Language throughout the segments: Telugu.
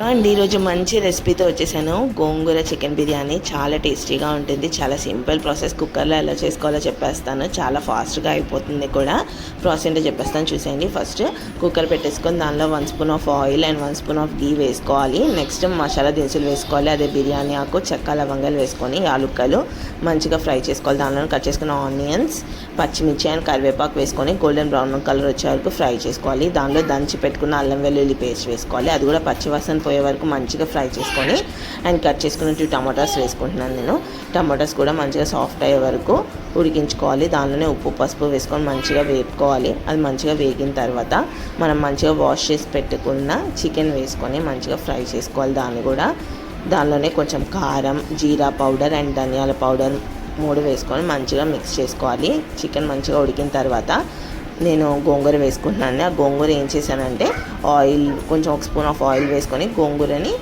అండి ఈరోజు మంచి రెసిపీతో వచ్చేసాను. గోంగూర చికెన్ బిర్యానీ చాలా టేస్టీగా ఉంటుంది. చాలా సింపుల్ ప్రాసెస్. కుక్కర్లో ఎలా చేసుకోవాలో చెప్పేస్తాను. చాలా ఫాస్ట్గా అయిపోతుంది కూడా. ప్రాసెస్ ఏంటో చెప్పేస్తాను. చూసేయండి. ఫస్ట్ కుక్కర్ పెట్టేసుకొని దానిలో one spoon of oil and one spoon of ghee వేసుకోవాలి. నెక్స్ట్ మసాలా దినుసులు వేసుకోవాలి. అదే బిర్యానీ ఆకు చెక్క లవంగాలు వేసుకొని యాలుక్కలు మంచిగా ఫ్రై చేసుకోవాలి. దానిలో కట్ చేసుకున్న ఆనియన్స్ పచ్చిమిర్చి అండ్ కరివేపాకు వేసుకొని గోల్డెన్ బ్రౌన్ కలర్ వచ్చే వరకు ఫ్రై చేసుకోవాలి. దానిలో దంచి పెట్టుకున్న అల్లం వెల్లుల్లి పేస్ట్ వేసుకోవాలి. అది కూడా పచ్చివాసన పోయే వరకు మంచిగా ఫ్రై చేసుకొని అండ్ కట్ చేసుకున్న టూ టమాటాస్ వేసుకుంటున్నాను నేను. టమాటాస్ కూడా మంచిగా సాఫ్ట్ అయ్యే వరకు ఉడికించుకోవాలి. దానిలోనే ఉప్పు పసుపు వేసుకొని మంచిగా వేపుకోవాలి. అది మంచిగా వేగిన తర్వాత మనం మంచిగా వాష్ చేసి పెట్టుకున్న చికెన్ వేసుకొని మంచిగా ఫ్రై చేసుకోవాలి. దాన్ని కూడా దానిలోనే కొంచెం కారం జీరా పౌడర్ అండ్ ధనియాల పౌడర్ మూడు వేసుకొని మంచిగా మిక్స్ చేసుకోవాలి. చికెన్ మంచిగా ఉడికిన తర్వాత నేను గోంగూర వేసుకుంటున్నాను. ఆ గోంగూర ఏం చేశానంటే ఆయిల్ కొంచెం ఒక స్పూన్ ఆఫ్ ఆయిల్ వేసుకొని గోంగూరని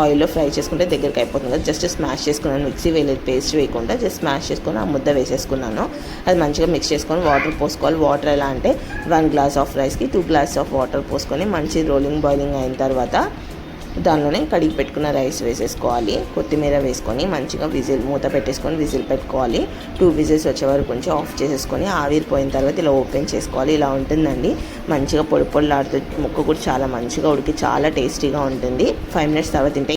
ఆయిల్లో ఫ్రై చేసుకుంటే దగ్గరికి అయిపోతుంది కదా. జస్ట్ స్మాష్ చేసుకున్నాను. మిక్సీ వేయలేదు పేస్ట్ వేయకుండా జస్ట్ స్మాష్ చేసుకొని ఆ ముద్ద వేసేసుకున్నాను. అది మంచిగా మిక్స్ చేసుకొని వాటర్ పోసుకోవాలి. వాటర్ ఎలా అంటే వన్ గ్లాస్ ఆఫ్ రైస్కి టూ గ్లాస్ ఆఫ్ వాటర్ పోసుకొని మంచి రోలింగ్ బాయిలింగ్ అయిన తర్వాత దానిలోనే కడిగి పెట్టుకున్న రైస్ వేసేసుకోవాలి. కొత్తిమీర వేసుకొని మంచిగా విజిల్ మూత పెట్టేసుకొని విజిల్ పెట్టుకోవాలి. టూ విజిల్స్ వచ్చే వరకు కొంచెం ఆఫ్ చేసేసుకొని ఆవిరిపోయిన తర్వాత ఇలా ఓపెన్ చేసుకోవాలి. ఇలా ఉంటుందండి. మంచిగా పొడి పొడిలాడుతూ ముక్క కూడా చాలా మంచిగా ఉడికి చాలా టేస్టీగా ఉంటుంది. ఫైవ్ మినిట్స్ తర్వాత తింటే